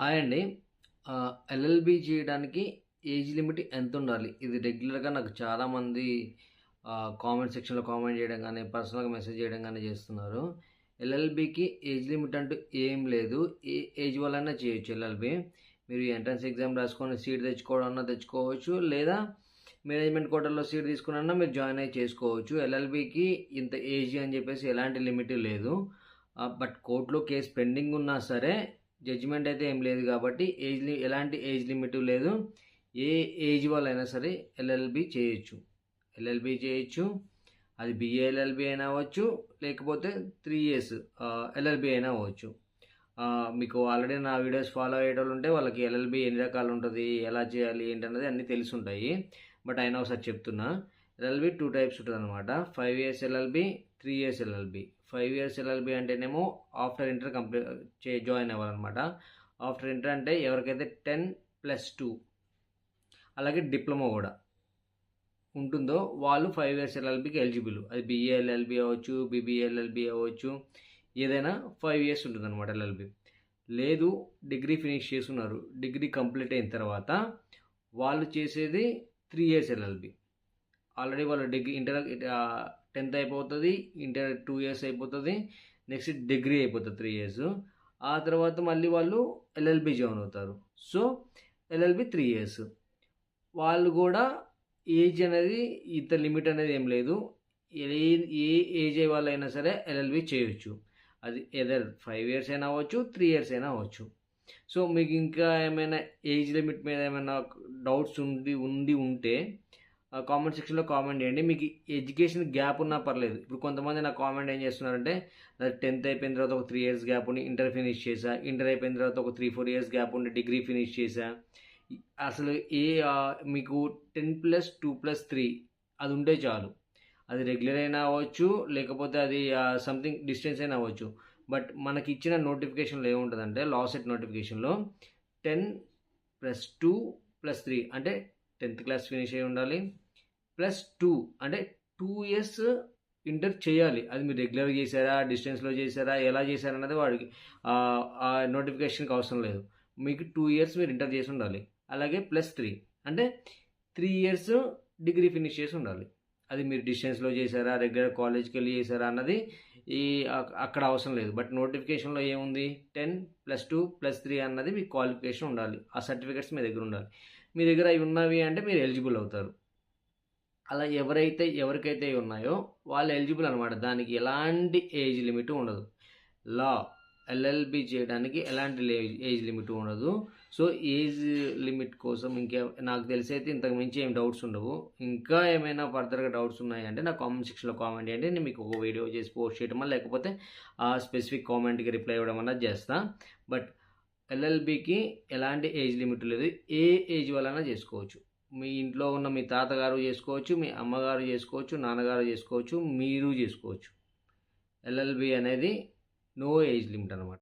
Hi అండి. LLB చేయడానికి age limit ఎంత ఉండాలి ఇది రెగ్యులర్గా నాకు చాలామంది కామెంట్ సెక్షన్లో కామెంట్ చేయడం కానీ పర్సనల్గా మెసేజ్ చేయడం కానీ చేస్తున్నారు. ఎల్ఎల్బికి ఏజ్ లిమిట్ అంటూ ఏం లేదు. ఏ ఏజ్ వల్లైనా చేయొచ్చు ఎల్ఎల్బి. మీరు ఎంట్రన్స్ ఎగ్జామ్ రాసుకొని సీట్ తెచ్చుకోవడం తెచ్చుకోవచ్చు. లేదా మేనేజ్మెంట్ కోటర్లో సీట్ తీసుకున్నా మీరు జాయిన్ అయ్యి చేసుకోవచ్చు. ఎల్ఎల్బికి ఇంత ఏజ్ అని చెప్పేసి ఎలాంటి లిమిట్ లేదు. బట్ కోర్టులో కేసు పెండింగ్ ఉన్నా సరే జడ్జిమెంట్ అయితే ఏం లేదు కాబట్టి ఏజ్ ఎలాంటి ఏజ్ లిమిట్ లేదు. ఏ ఏజ్ వాళ్ళైనా సరే ఎల్ఎల్బి చేయొచ్చు. ఎల్ఎల్బి చేయొచ్చు. అది బిఏఎల్ఎల్బి అయినా అవ్వచ్చు లేకపోతే త్రీ ఇయర్స్ ఎల్ఎల్బి అయినా అవ్వచ్చు. మీకు ఆల్రెడీ నా వీడియోస్ ఫాలో అయ్యేటోళ్ళు ఉంటే వాళ్ళకి ఎల్ఎల్బి ఎన్ని రకాలు ఉంటుంది ఎలా చేయాలి ఏంటన్నది అన్నీ తెలిసి ఉంటాయి బట్ అయినా ఒకసారి చెప్తున్నా ఎల్ఎల్బి టూ టైప్స్ ఉంటుంది అనమాట five years LLB three years LLB. Five years LLB అంటేనేమో ఆఫ్టర్ ఇంటర్ కంప్లీట్ చే జాయిన్ అవ్వాలన్నమాట. ఆఫ్టర్ ఇంటర్ అంటే ఎవరికైతే టెన్ ప్లస్ టూ అలాగే డిప్లొమా కూడా ఉంటుందో వాళ్ళు ఫైవ్ ఇయర్స్ ఎల్ఎల్బికి ఎలిజిబుల్. అది బిఏఎల్ఎల్బి అవ్వచ్చు బీబీఎల్ఎల్బి అవ్వచ్చు ఏదైనా ఫైవ్ ఇయర్స్ ఉంటుంది అనమాట ఎల్ఎల్బి. లేదు డిగ్రీ ఫినిష్ చేస్తున్నారు డిగ్రీ కంప్లీట్ అయిన తర్వాత వాళ్ళు చేసేది త్రీ ఇయర్స్ ఎల్ఎల్బి. ఆల్రెడీ వాళ్ళ డిగ్రీ ఇంటర్ టెన్త్ అయిపోతుంది ఇంటర్ టూ ఇయర్స్ అయిపోతుంది నెక్స్ట్ డిగ్రీ అయిపోతుంది త్రీ ఇయర్స్. ఆ తర్వాత మళ్ళీ వాళ్ళు ఎల్ఎల్బి జాయిన్ అవుతారు. So LLB three years. వాళ్ళు కూడా ఏజ్ అనేది ఇంత లిమిట్ అనేది ఏం లేదు. ఏ ఏ ఏజ్ వాళ్ళైనా సరే ఎల్ఎల్బి చేయొచ్చు. అది ఎదర్ ఫైవ్ ఇయర్స్ అయినా అవ్వచ్చు త్రీ ఇయర్స్ అయినా అవ్వచ్చు. సో మీకు ఇంకా ఏమైనా ఏజ్ లిమిట్ మీద ఏమైనా డౌట్స్ ఉండి ఉండి ఉంటే కామెంట్ సెక్షన్లో కామెంట్ చేయండి. మీకు ఎడ్యుకేషన్ గ్యాప్ ఉన్నా పర్లేదు. ఇప్పుడు కొంతమంది నా కామెంట్ ఏం చేస్తున్నారంటే టెన్త్ అయిపోయిన తర్వాత ఒక త్రీ ఇయర్స్ గ్యాప్ ఉండి ఇంటర్ ఫినిష్ చేశా. ఇంటర్ అయిపోయిన తర్వాత ఒక త్రీ ఫోర్ ఇయర్స్ గ్యాప్ ఉండి డిగ్రీ ఫినిష్ చేశా. అసలు ఏ మీకు ten plus two plus three అది ఉంటే చాలు. అది రెగ్యులర్ అయినా అవ్వచ్చు లేకపోతే అది సంథింగ్ డిస్టెన్స్ అయినా అవ్వచ్చు. బట్ మనకి ఇచ్చిన నోటిఫికేషన్లో ఏముంటుందంటే లాసెట్ నోటిఫికేషన్లో ten plus two plus three అంటే టెన్త్ క్లాస్ ఫినిష్ అయి ఉండాలి. ప్లస్ టూ అంటే టూ ఇయర్స్ ఇంటర్ చేయాలి. అది మీరు రెగ్యులర్ చేశారా డిస్టెన్స్లో చేశారా ఎలా చేశారన్నది వాడికి ఆ నోటిఫికేషన్కి అవసరం లేదు. మీకు టూ ఇయర్స్ మీరు ఇంటర్ చేసి ఉండాలి. అలాగే ప్లస్ త్రీ అంటే త్రీ ఇయర్స్ డిగ్రీ ఫినిష్ చేసి ఉండాలి. అది మీరు డిస్టెన్స్లో చేశారా రెగ్యులర్ కాలేజ్కి వెళ్ళి చేశారా అన్నది ఈ అక్కడ అవసరం లేదు. బట్ నోటిఫికేషన్లో ఏముంది? Ten plus two plus three అన్నది మీ క్వాలిఫికేషన్ ఉండాలి. ఆ సర్టిఫికేట్స్ మీ దగ్గర ఉండాలి. మీ దగ్గర అవి ఉన్నవి అంటే మీరు ఎలిజిబుల్ అవుతారు. అలా ఎవరైతే ఎవరికైతే ఉన్నాయో వాళ్ళు ఎలిజిబుల్ అనమాట దానికి ఎలాంటి ఏజ్ లిమిట్ ఉండదు. లా ఎల్ఎల్బి చేయడానికి ఎలాంటి ఏజ్ లిమిట్ ఉండదు. సో ఏజ్ లిమిట్ కోసం ఇంకే నాకు తెలిసి అయితే ఇంతకు మించి ఏం డౌట్స్ ఉండవు. ఇంకా ఏమైనా ఫర్దర్గా డౌట్స్ ఉన్నాయంటే నా కామెంట్ సెక్షన్లో కామెంట్ చేయండి. నేను మీకు ఒక వీడియో చేసి పోస్ట్ చేయడమా లేకపోతే ఆ స్పెసిఫిక్ కామెంట్కి రిప్లై ఇవ్వడం అన్నది చేస్తాను బట్ ఎల్ఎల్బికి ఎలాంటి ఏజ్ లిమిట్ లేదు. ఏ ఏజ్ వలన చేసుకోవచ్చు? మీ ఇంట్లో ఉన్న మీ తాతగారు చేసుకోవచ్చు మీ అమ్మగారు చేసుకోవచ్చు నాన్నగారు చేసుకోవచ్చు మీరు చేసుకోవచ్చు. ఎల్ఎల్బి అనేది నో ఏజ్ లిమిట్ అనమాట